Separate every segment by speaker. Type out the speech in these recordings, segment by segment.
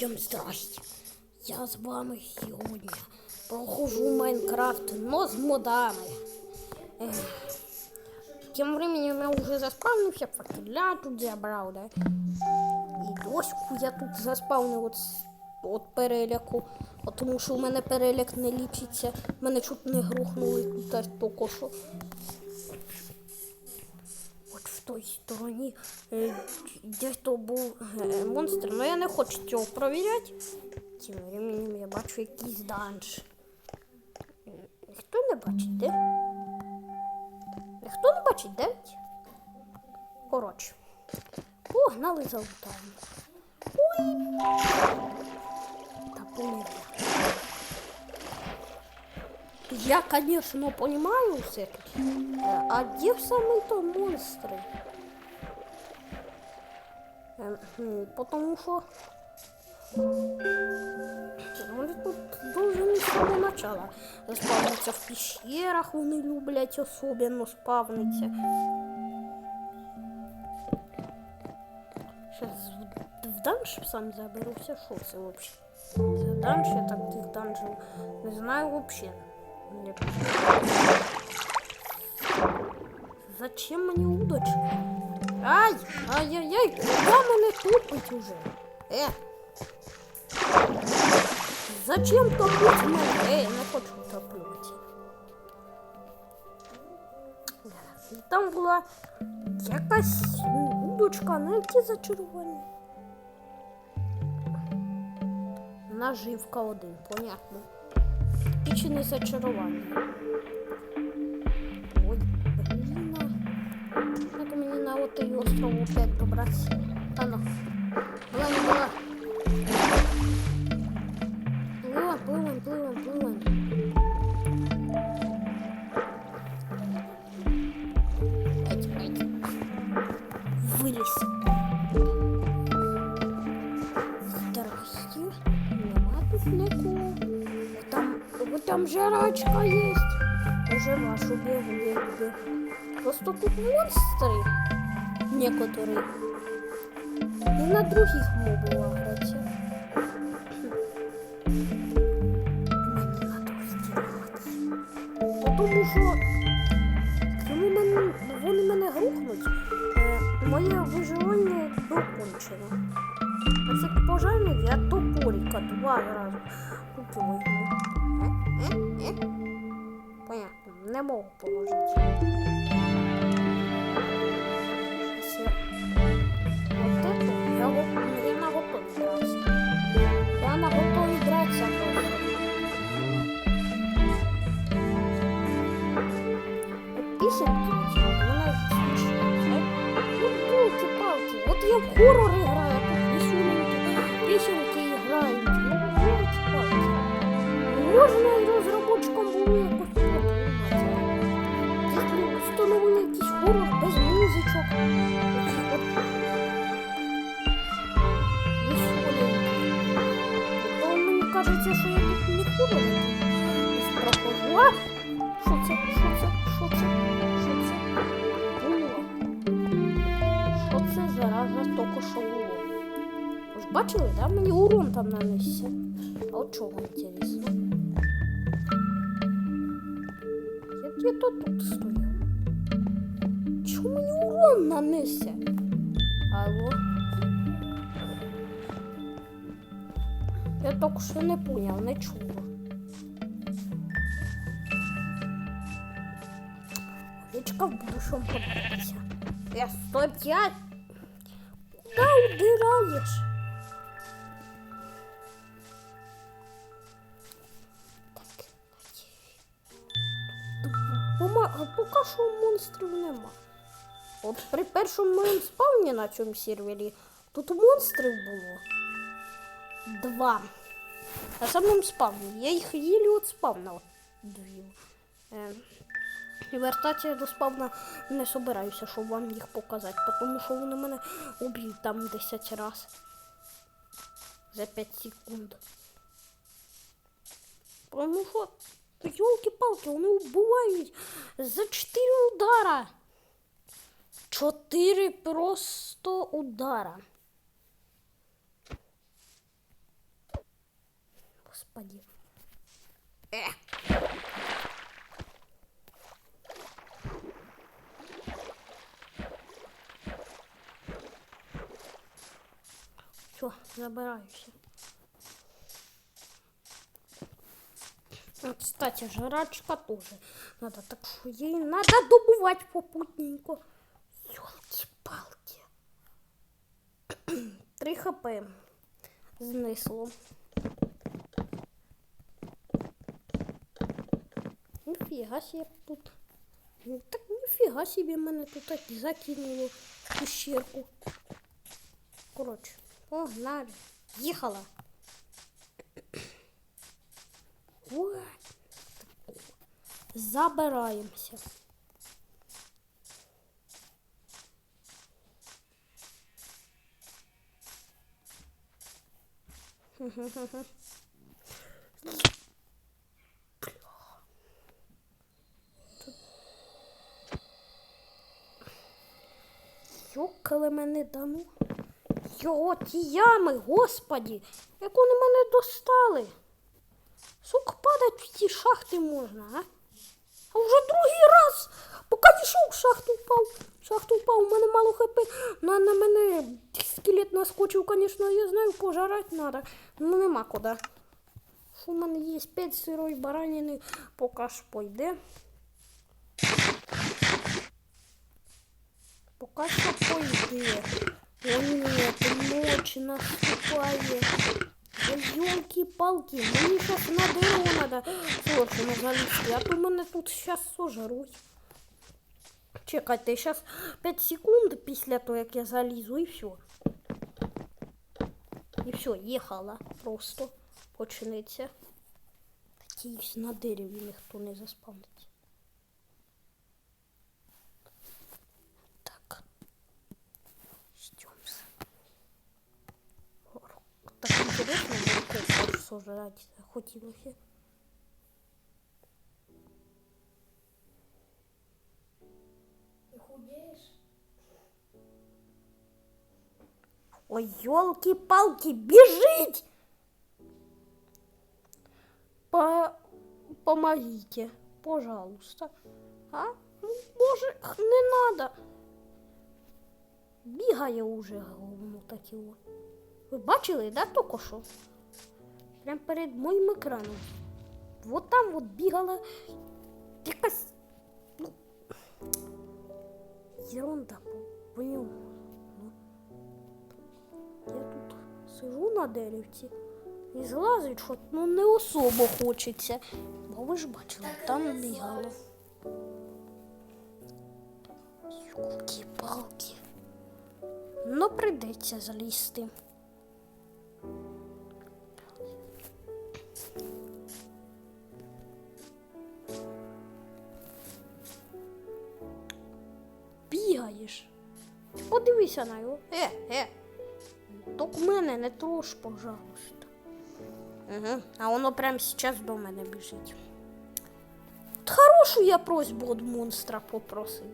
Speaker 1: Всім здрасте. Я з вами сьогодні прохожу Майнкрафт, но з модами. Тем временем я уже заспавнився, факеля тут забрав, да? І доску я тут заспавнив от, от переляку. От тому що у мене не лічиться. Мене чуть не грохнули тут тільки що. От в той стороні де хто був е, монстр, але я не хочу цього провіряти. Тим временем я бачу якийсь данж. Е, Ніхто не бачить, де? Ніхто не бачить, де? Коротше. Погнали залутаємо. Ой. Та помилка. Я, конечно, понимаю все таки, э, а где самые-то монстры? Потому что вони тут дуже з самого начала спавниться в пещерах, вони люблять особливо спавниться. Сейчас в, данж сам заберуся, що це взагалі? Це данж, я таких данжів не знаю взагалі. Не Зачем мені удочка? Ай! Ай-яй-яй! Куда мене тупить уже? Е! Зачем топить мене? Е, я не хочу топити. Там була якась удочка, на які зачарування. Наживка один, понятно. І чи не зачарування? Отий остров опять добратися? А ну. Була не була. Пливем, пливем, пливем, пливем. Еть, еть. Виліз. Здрасте. Нема тут нікого. Там, вот там жрачка есть. Уже вашу бегу, бегу, бегу. Просто тут монстры некоторые. И на других надо розділятися. Тому що коли мене, вони мене грухнуть, е, моє виживання докончено. А це пожарник, я топорика два рази. Е, е, е. Понятно, не можу положити. А от чого інтересно? Я где-то тут стояв. Чому мені урон нанесся? Алло? Я тільки що не поняв, не чула. Овечка в будущем подобается. Я 105. Куда удираешь? Поки що монстрів нема. От при першому моєму спавні на цьому сервері тут монстрів було два. На самому спавні. Я їх їлі от спавна дві. Е, вертатися до спавна не собираюся, щоб вам їх показати, тому що вони мене уб'ють там 10 раз за 5 секунд. Тому що, йолки-палки, вони вбивають за 4 удара. 4 просто удара. господи. Е. Все, забираюся. Кстати, жрачка тоже надо, так что ей надо добывать попутненько. Ёлки-палки. Три хп знесло. Ніфіга себе тут. Ну, Так ніфіга собі мене тут так закинуло в пещерку. Коротше, погнали. Їхала. Ой. Забираємося. Йокали мене дану. Його ті ями, господі, як вони мене достали. Падать в ті шахти можна, а? А вже другий раз, поки дійшов, в шахту впав. Шахту впав, у мене мало хп. На, на мене скелет наскочив, звісно, я знаю, пожарати треба. Ну нема куди. Що в мене є 5 сирої баранини, поки ж пойде. Пока що пойде. О нет, ночь наступає. Елки-палки, мені зараз на дерево надо срочно залізти, а то мене тут зараз сожруть. Чекайте, зараз 5 секунд після того, як я залізу, і все. І все, їхала просто. Почнеться. Надіюсь, на дереві ніхто не заспавниться. Так. Ждемся. Так интересно, молоко сожрать захотілося.
Speaker 2: Ты худеешь?
Speaker 1: Ой, елки-палки, бежить! По... Помогите, пожалуйста. А? Ну, Боже, не надо. Бігає уже говно таке. Ви бачили, да, тільки що? Прям перед моїм екраном. Вот там вот бігала якась. Ну, ерунда, поняв. Ну, Я тут сижу на деревці і злазить, що ну не особо хочеться. Бо ви ж бачили, там бігало. Юлки-палки. Ну, прийдеться залізти. Його. Е, е. Так мене не трош, пожалуйста. Угу. А воно прямо зараз до мене біжить. Хорошу я просьбу від монстра попросив.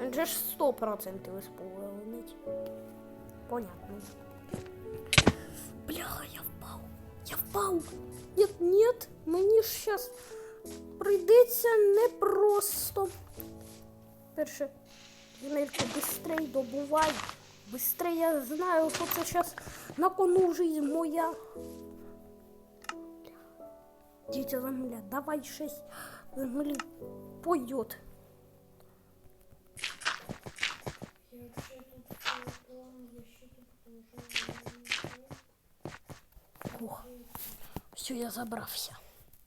Speaker 1: Він же ж 100% висповнить. Понятно. Бля, я впав. Я впав. Нет, нет, мені ж зараз прийдеться непросто. Перше, Емелько, быстрей добувай. Быстрей, я знаю, що це зараз на кону жизнь моя. Дитя земля, давай шесть землі пойдет.
Speaker 2: Я вообще тут свой план защиты положил.
Speaker 1: Ох, все, я забрався.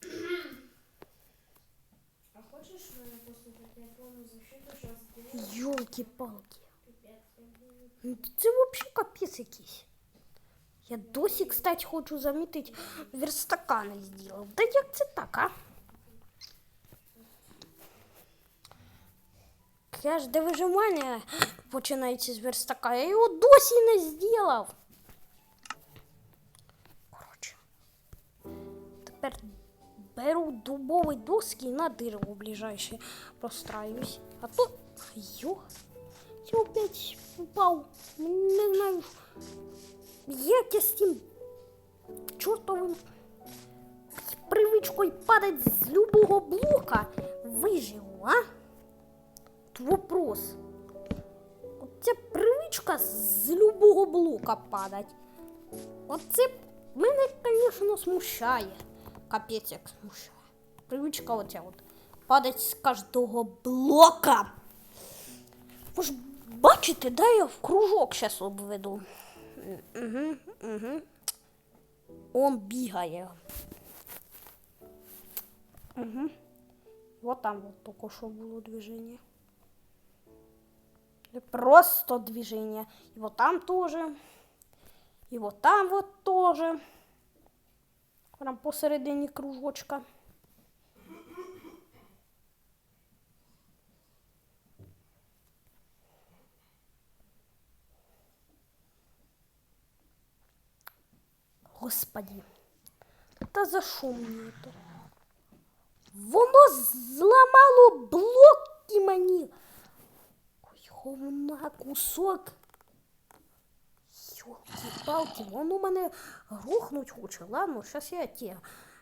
Speaker 1: Йолки-палки.
Speaker 2: Я
Speaker 1: Це взагалі капець якийсь. Я досі, кстати, хочу замітити, верстака не зробив. Та як це так, а? Кожне вижимання починається з верстака. Я його досі не зробив. Коротше. Тепер беру дубові доски і на дерево ближайше простраюсь. А то. Йо. Я опять упав. Не знаю. Я з тим чортовим привичкою падать з любого блока виживу, а? От вопрос. От ця привичка з любого блока падать. Оце мене, звісно, смущає. Капець як смущає. Привичка оця от. Падать з кожного блока. Ви ж бачите, да, я в кружок зараз обведу. Угу, угу. Он бігає. Угу. Вот там вот только что было движение. Просто движение. И вот там тоже. И вот там вот тоже. Прям посередині кружочка. Господи. Та за що мені це? Воно зламало блоки мені. Його на кусок. Йолки-палки, воно мене грохнуть хоче. Ладно, зараз я те.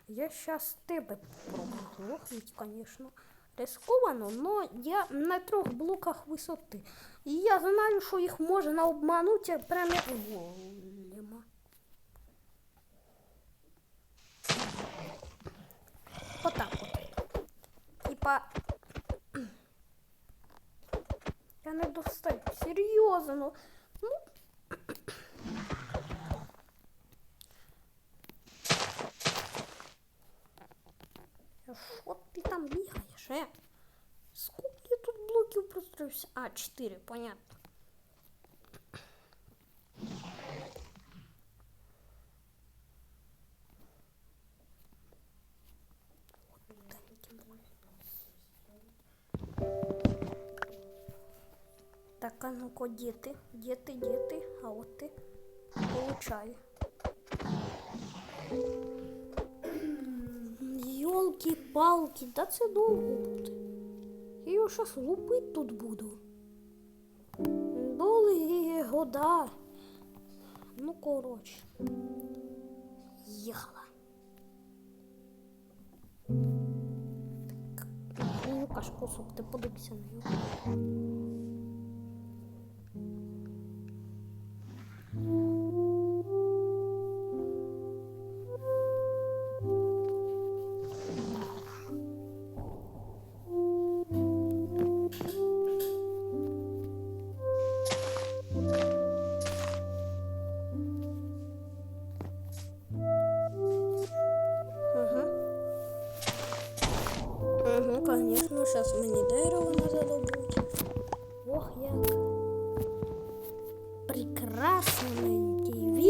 Speaker 1: Я зараз тебе попробую грохнуть, конечно. Рисковано, но я на трьох блоках висоти. І я знаю, що їх можна обманути прямо як голема. Типа. Я не достаю. Серйозно. Ну. ну. Е, Що ти там бігаєш, е? Скільки тут блоків простроївся? А, 4, понятно. Так, а ну-ка, де ти? Де ти, де ти? А от ти. Получай. Йолки-палки, да це довго буде. Я щас лупить тут буду. Довгі года. Ну, коротше. Їхала. Так, Лукаш, кусок, ти подивися на нього.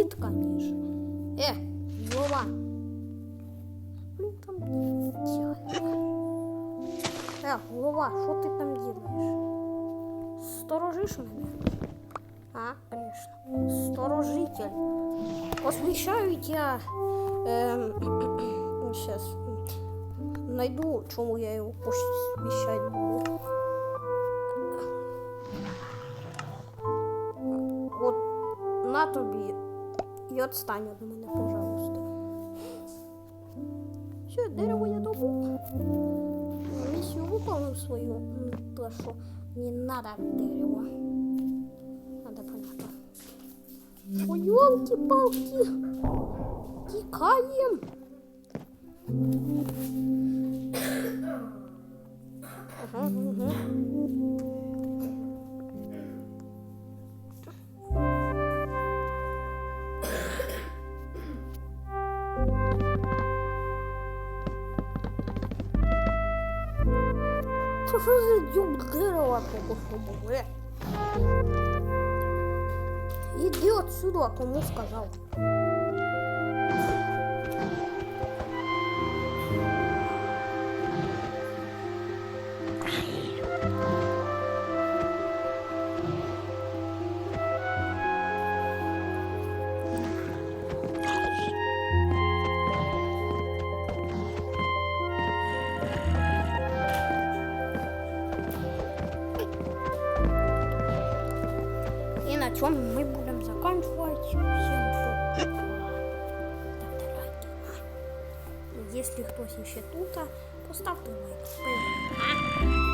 Speaker 1: Прекрасний конечно. Е, Вова. Блін, там. Е, Вова, що ти там делаєш? Сторожиш мене? А, конечно. Сторожитель. Посвящаю я... Эм, сейчас найду, чому я його посвящать буду. От на тобі і отстань від мене, пожалуйста. Все, дерево я добув. Місію виконав свою, то що не надо дерево. Надо понятно. О, елки-палки! Тікаєм! Це що за дюб дерева було? Іди отсюда, кому сказав. Хтось ще тут, поставте лайк. Поїхали.